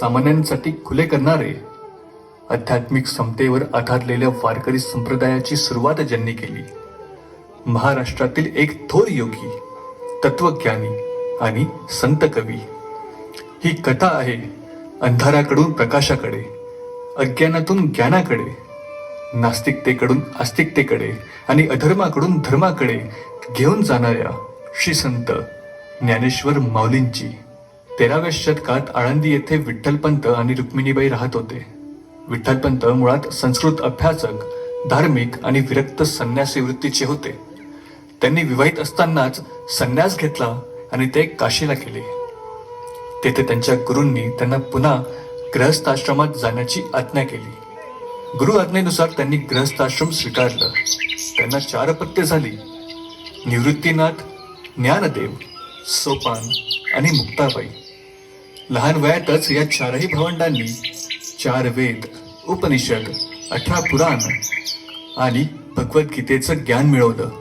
सर्वसामान्यांसाठी खुले करणारे आध्यात्मिक समतेवर आधारलेल्या वारकरी संप्रदायाची सुरुवात ज्यांनी केली. महाराष्ट्रातील एक थोर योगी तत्वज्ञानी आणि संत कवी. ही कथा आहे अंधाराकडून प्रकाशाकडे अज्ञानातून ज्ञानाकडे नास्तिकतेकडून आस्तिकतेकडे आणि अधर्माकडून धर्माकडे घेऊन जाणाऱ्या श्री संत ज्ञानेश्वर माऊलींची. तेराव्या शतकात आळंदी येथे विठ्ठलपंत आणि रुक्मिणीबाई राहत होते. विठ्ठलपंत मुळात संस्कृत अभ्यासक धार्मिक आणि विरक्त संन्यासी वृत्तीचे होते. त्यांनी विवाहित असतानाच संन्यास घेतला आणि ते काशीला गेले. तेथे त्यांच्या गुरूंनी त्यांना पुन्हा ग्रहस्थाश्रमात जाण्याची आज्ञा केली. गुरु आज्ञेनुसार त्यांनी ग्रहस्थाश्रम स्वीकारलं. त्यांना चार पत्ते झाली. निवृत्तीनाथ ज्ञानदेव सोपान आणि मुक्ताबाई. लहान वयातच या चारही भावंडांनी चार वेद उपनिषद अठरा पुराण आणि भगवद्गीतेचं ज्ञान मिळवलं.